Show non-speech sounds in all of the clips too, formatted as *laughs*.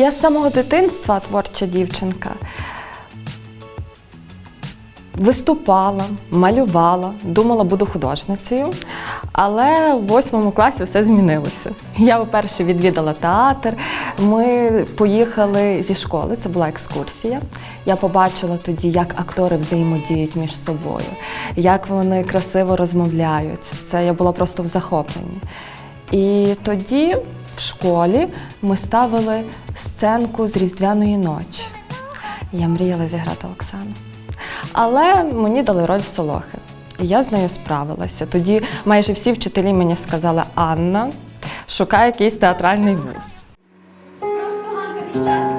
Я з самого дитинства творча дівчинка. Виступала, малювала, думала, буду художницею, але в восьмому класі все змінилося. Я вперше відвідала театр. Ми поїхали зі школи, це була екскурсія. Я побачила тоді, як актори взаємодіють між собою, як вони красиво розмовляють. Це я була просто в захопленні. І тоді в школі ми ставили сценку з Різдвяної ночі. Я мріяла зіграти Оксану. Але мені дали роль Солохи. І я з нею справилася. Тоді майже всі вчителі мені сказали: Анна, шукай якийсь театральний вуз. Просто Ганка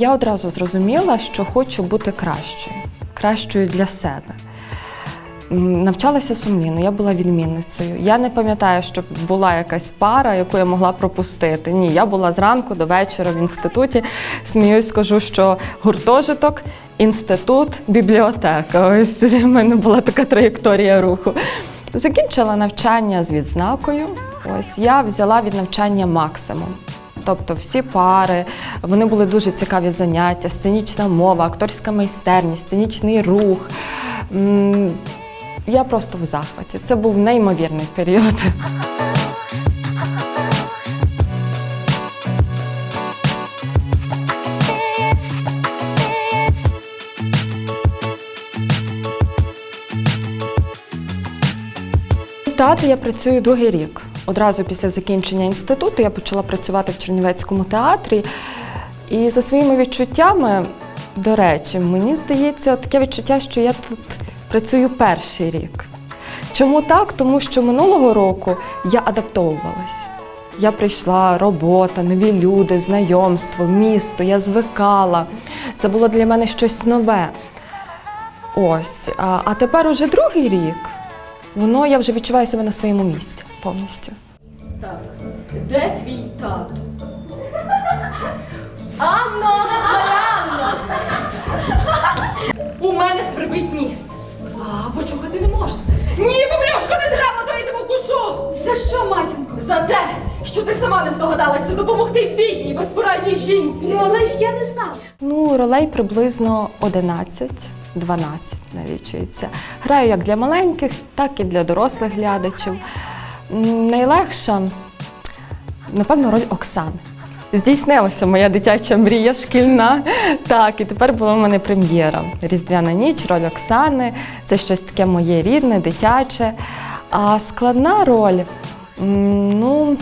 Я одразу зрозуміла, що хочу бути кращою, кращою для себе. Навчалася сумлінно, я була відмінницею. Я не пам'ятаю, щоб була якась пара, яку я могла пропустити. Ні, я була зранку до вечора в інституті. Сміюсь, скажу, що гуртожиток, інститут, бібліотека. Ось в мене була така траєкторія руху. Закінчила навчання з відзнакою. Ось я взяла від навчання максимум. Тобто всі пари, вони були дуже цікаві заняття, сценічна мова, акторська майстерність, сценічний рух. Я просто в захваті. Це був неймовірний період. В театрі я працюю другий рік. Одразу після закінчення інституту я почала працювати в Чернівецькому театрі. І за своїми відчуттями, до речі, мені здається, таке відчуття, що я тут працюю перший рік. Чому так? Тому що минулого року я адаптовувалась. Я прийшла, робота, нові люди, знайомство, місто, я звикала. Це було для мене щось нове. Ось. А, тепер уже другий рік. Воно я вже відчуваю себе на своєму місці повністю. Так, де твій тато? Анно! Маріанно! У мене свербить ніс. А, почухати не можна. Ні, Павлюшко, не треба, то тебе! За що, матінко? За те, що ти сама не здогадалася допомогти бідній, безпорадній жінці. Ну, але ж я не знала. Ну, ролей приблизно 11, 12 налічується. Граю як для маленьких, так і для дорослих глядачів. Найлегша, напевно, роль Оксани. Здійснилася моя дитяча мрія шкільна. Так, і тепер була в мене прем'єра. Різдвяна ніч, роль Оксани. Це щось таке моє рідне, дитяче. А складна роль, ну,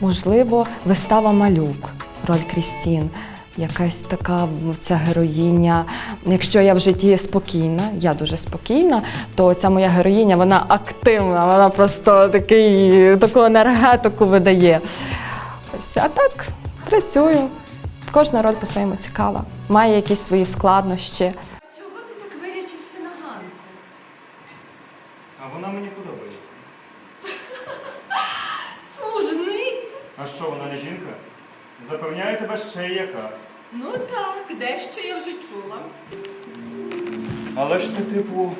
можливо, вистава малюк, роль Крістін. Якась така ця героїня. Якщо я в житті спокійна, я дуже спокійна, то ця моя героїня вона активна, вона просто такий, таку енергетику видає. Ось, а так працюю. Кожна роль по-своєму цікава, має якісь свої складнощі. Чого ти так вирячився на Ганку? А вона мені подобається. *laughs* Служниця? А що, вона не жінка? Запевняю тебе ще й яка. Ну так, дещо я вже чула. Але ж ти типу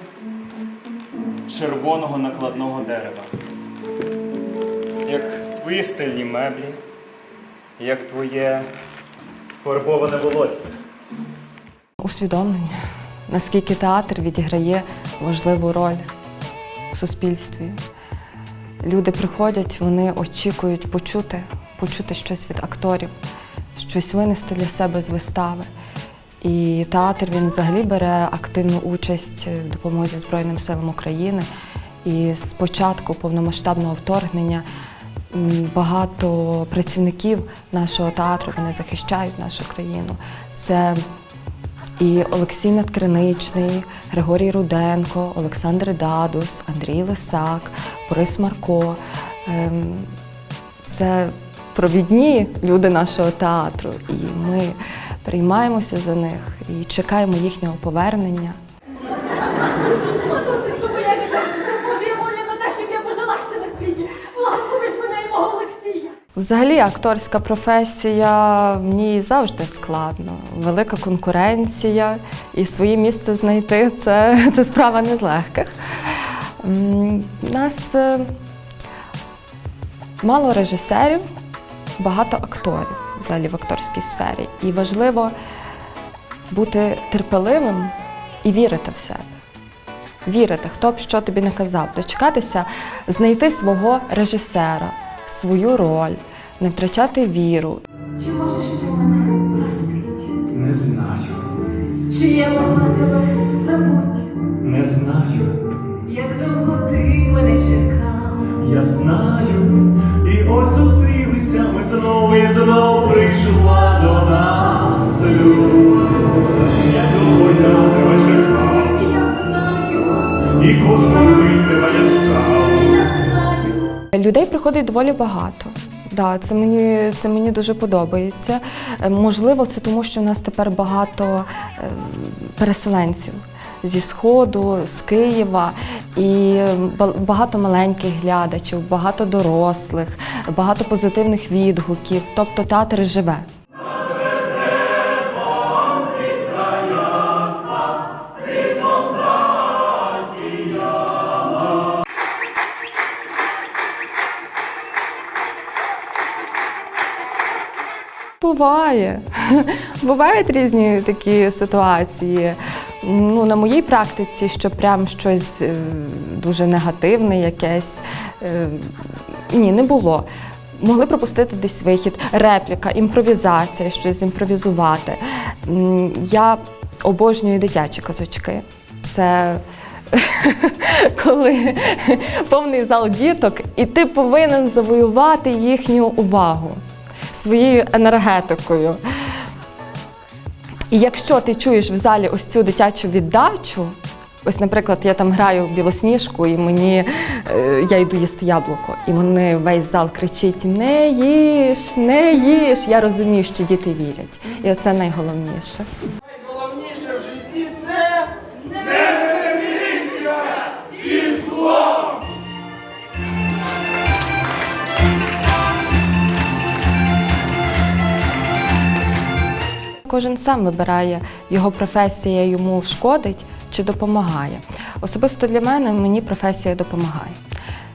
червоного накладного дерева. Як твої стильні меблі, як твоє фарбоване волосся. Усвідомлення, наскільки театр відіграє важливу роль в суспільстві. Люди приходять, вони очікують почути, почути щось від акторів, щось винести для себе з вистави. І театр він взагалі бере активну участь в допомозі Збройним силам України. І з початку повномасштабного вторгнення багато працівників нашого театру вони захищають нашу країну. Це і Олексій Надкриничний, Григорій Руденко, Олександр Дадус, Андрій Лисак, Борис Марко. Ем, Це провідні люди нашого театру, і ми приймаємося за них і чекаємо їхнього повернення. Взагалі, акторська професія в ній завжди складно. Велика конкуренція, і своє місце знайти це, це справа не з легких. У нас е, мало режисерів, багато акторів взагалі в акторській сфері. І важливо бути терпеливим і вірити в себе. Вірити, хто б що тобі не казав, дочекатися, знайти свого режисера, свою роль, не втрачати віру. Чи можеш ти мене простити? Не знаю, Чи я могла тебе забути? не знаю, Як довго ти мене чекав? я знаю, Людей приходить доволі багато. Да, це мені, це мені дуже подобається. Е, Можливо, це тому, що в нас тепер багато е, переселенців зі Сходу, з Києва, і багато маленьких глядачів, багато дорослих, багато позитивних відгуків. Тобто театр живе. Буває. *laughs* Бувають різні такі ситуації. Ну, на моїй практиці, що прям щось е, дуже негативне, якесь е, ні, не було. Могли пропустити десь вихід, репліка, імпровізація, щось імпровізувати. Я обожнюю дитячі казочки. Це *laughs* коли *laughs* повний зал діток, і ти повинен завоювати їхню увагу своєю енергетикою. І якщо ти чуєш в залі ось цю дитячу віддачу, ось, наприклад, я там граю в білосніжку, і мені е, я йду їсти яблуко, і вони весь зал кричить: Не їж, не їж. Я розумію, що діти вірять. І це найголовніше. Найголовніше Кожен сам вибирає, його професія йому шкодить чи допомагає. Особисто для мене мені професія допомагає.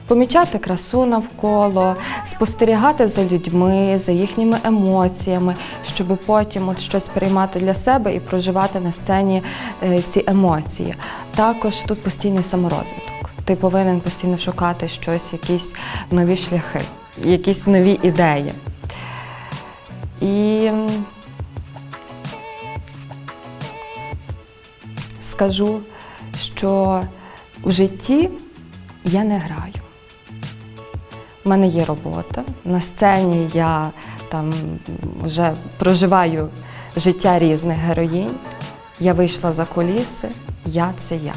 Помічати красу навколо, спостерігати за людьми, за їхніми емоціями, щоб потім от щось приймати для себе і проживати на сцені е, ці емоції. Також тут постійний саморозвиток. Ти повинен постійно шукати щось, якісь нові шляхи, якісь нові ідеї. І скажу, що в житті я не граю. У мене є робота. На сцені я там вже проживаю життя різних героїнь. Я вийшла за коліси, я це я.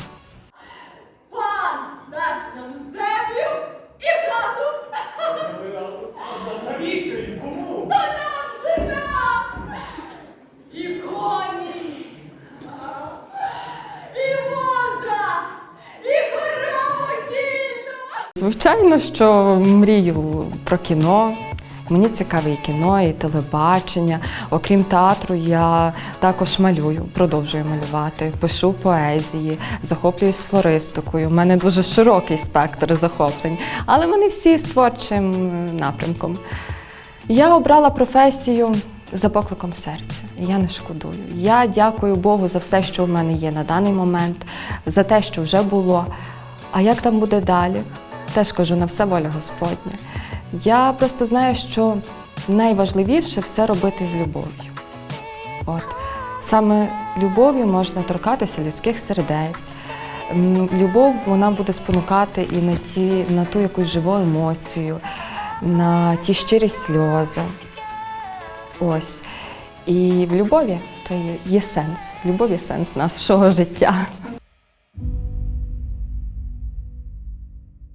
Звичайно, що мрію про кіно. Мені цікаве і кіно, і телебачення. Окрім театру, я також малюю, продовжую малювати, пишу поезії, захоплююсь флористикою. У мене дуже широкий спектр захоплень, але вони всі з творчим е, напрямком. Я обрала професію за покликом серця, я не шкодую. Я дякую Богу за все, що в мене є на даний момент, за те, що вже було. А як там буде далі? Теж кажу на все воля Господня. Я просто знаю, що найважливіше все робити з любов'ю. От саме любов'ю можна торкатися людських сердець. Любов вона буде спонукати і на ті, на ту якусь живу емоцію, на ті щирі сльози. Ось. І в любові то є, є сенс. В любові сенс нашого життя.